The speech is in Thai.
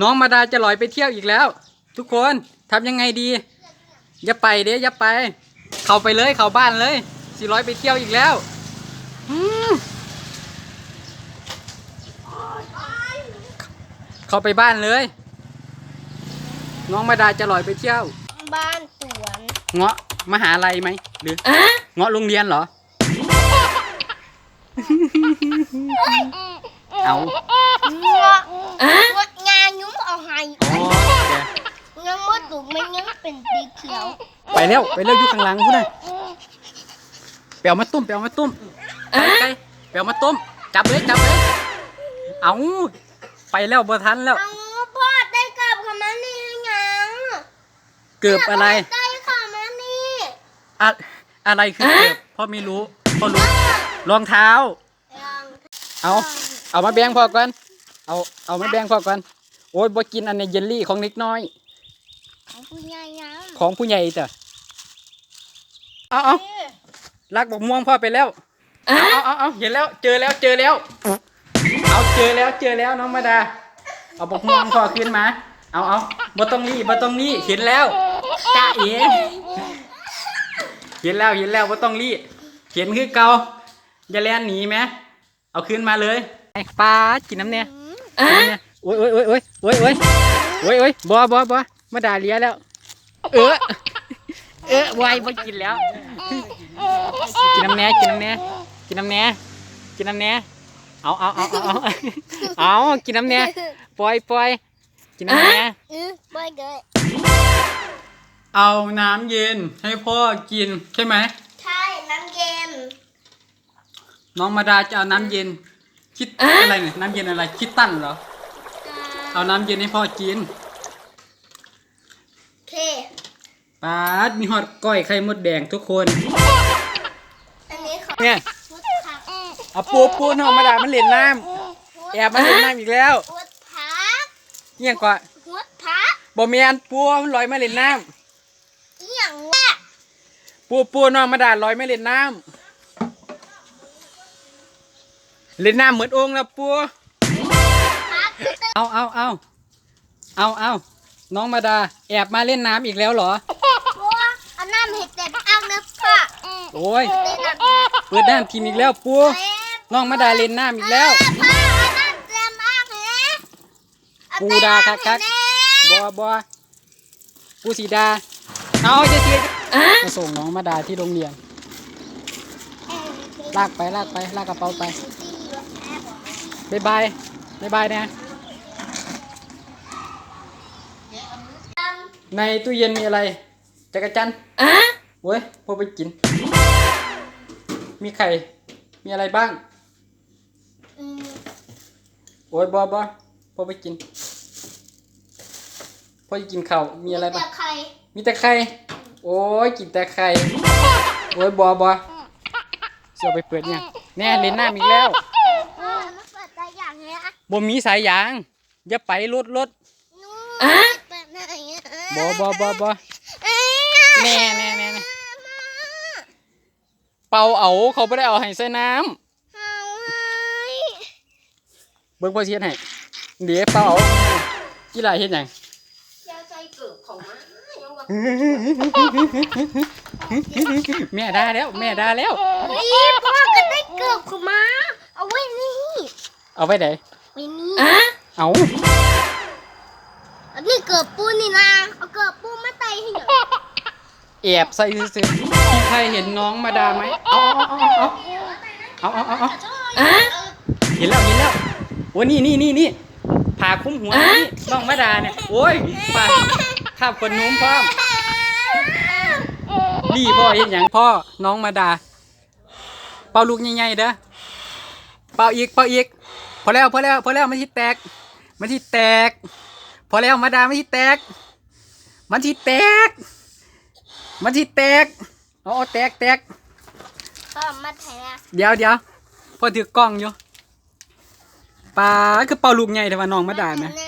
น้องมาดาจะลอยไปเที่ยวอีกแล้ว ทุกคนทำยังไงดี อย่าไปเด้อย่าไป เข้าไปเลยเข้าบ้านเลยสิร้อยไปเที่ยวอีกแล้วอืมเข้าไปบ้านเลย น้องมาดาจะลอยไปเที่ยว บ้านสวนเงาะมหาลัยไหมหรือเงาะโรงเรียนเหรอ เอา ไปแล้วไปแล้วอยู่ข้างหลังพูดนะเปียวมาตุ้มเปียวมาตุ้มไปไปเปียวมาตุ้มจับเลยจับเลยเอาไปแล้วบ่ทันแล้ว เอาพ่อได้กลับค่ะมานี่ยังเกือบอะไรได้ค่ะมานี่อะอะไรคือเกือบพ่อไม่รู้พ่อรู้รองเท้ายังเอาเอามาแบ่งพ่อก่อนเอาเอามาแบ่งพ่อก่อนโอ้ยบ่กินอันนี้เยลลี่ของเล็กน้อย ของผู้ใหญ่ยังของผู้ใหญ่จ้ะ เอาเอาลักบอกม่วงพ่อไปแล้วเอาเอาเอาเอาเห็นแล้วเจอแล้วเจอแล้ว เอาเจอแล้วเจอแล้วน้องมาดา เอาบอกม่วงพ่อขึ้นมา เอาเอาบ่ต้องรีบบ่ต้องรีบเห็นแล้วจ้าเอ๋เห็นแล้วเห็นแล้วบ่ต้องรีบเห็นคือเก่าอย่าแล่นหนีไหมเอาขึ้นมาเลยไอ้ปลากินน้ำเนี่ยกินน้ำเนี่ยโอ้ยโอ้ยโอ้ยโอ้ยโอ้ยโอ้ยโอ้ยโอ้ยบ่บ่บ่มาด่าเลียแล้ว เออ เออไวบ่กินแล้ว กินน้ำแหน่กินน้ำแหน่กินน้ำแหน่กินน้ำแหน่เอาเอาเอาเอาเอาเอากินน้ำแหน่ปล่อยปล่อยกินน้ำแหน่อือไม่เกิดเอาน้ำเย็นให้พ่อกินใช่ไหมใช่น้ำเย็น น้องมาดาจะเอาน้ำเย็น คิดอะไรเนี่ยน้ำเย็นอะไร คิดตั้นเหรอ เอาน้ำเย็นให้พ่อกินโอเค ปาดมีฮอดก้อยไข่มดแดงทุกคน อันนี้ของเนี่ย พุทธักเอาปูปูน้องมาดามันเล่นน้ำแอบมาเล่นน้ำอีกแล้วพุทธักเงี้ยงกว่าพุทธักบ่แมนปูมันลอยมาเล่นน้อหย่างแรกำปูปูน้องมาดาลอยมาเล่นน้ำเล่นน้ำเหมือนองค์แล้วปูพักเอาเอาเอาเอาเอาน้องมาดาแอบมาเล่นน้ำอีกแล้วเหรอ เพราะว่าเอาน้ำเห็ดเต็ม อ่างนะพ่อโอ้ยเต็มน้ำเปิดน้ำกินอีกแล้วปูน้องมาดาเล่นน้ำอีกแล้วพ่อเอาน้ำเต็มอ่างเฮ้ปูดาคักคักบอบอปูสีดา เอาจะเสียมาส่งน้องมาดาที่โรงเรียน ลากไปลากไปลากกระเป๋าไปบายบายบายบายนะ ในตู้เย็นมีอะไรจักรจันทร์ โว้ยพอไปกิน มีไข่ มีอะไรบ้าง โอ้ยบอบอพอไปกิน พอจะกินข้าว มีอะไรบ้างใครมีแต่ไข่ โอ้ยกินแต่ไข่ โอ้ยบอบอเสียไปเปิดยังแน่เล่นน้ำอีกแล้วเออมันเปิดได้อย่างเงี้ยบ่มีสายยาง อย่าไปรถรถนู่นเปิดได้อย่างเงี้ยบอบอบอบอเอ้ยแน่แน่แน่แน่ เป่าเอาเขาไม่ได้เอาให้ใส่น้เอาไว้ำเบิ่งพ่อเชียดให้เดี๋ยวเป่าเอากีฬาเฮ็ดหยังเจ้าใจเกิดของมันยังว่าแม่ด่าแล้ว แม่ด่าแล้วเฮ้ยพ่อก็ได้เกิดของมาเอาไว้นี่เอาไว้ไหนไว้นี่เอาอันนี้เกิดปูนี่นะเอาเกิดปูมาไตให้หน่อย แอบใส่ซื้อใครเห็นน้องมาดาไหมเอาเอาเอาเอาเอาเอาเอาเห็นแล้วเห็นแล้วโอ้นี่นี่นี่นี่ผ่าคุ้มหัวนี่น้องมาดาเนี่ยโอ้ยผ่าข้าบคนนู้มพ่อนี่พ่อเห็นอย่างพ่อน้องมาดา เป่าลูกใหญ่ๆเด้อเป่าอีกเป่าอีกพอแล้วพอแล้วพอแล้วมันที่แตก มันที่แตก พอแล้วมาดามันที่แตก มันที่แตก มันที่แตกเอาเอาแตกแตกก็มาแทนเดี๋ยวเดี๋ยวพ่อถือกล้องอยู่ปลาคือเป่าลูกใหญ่แต่ว่าน้องมาดาไหมแน่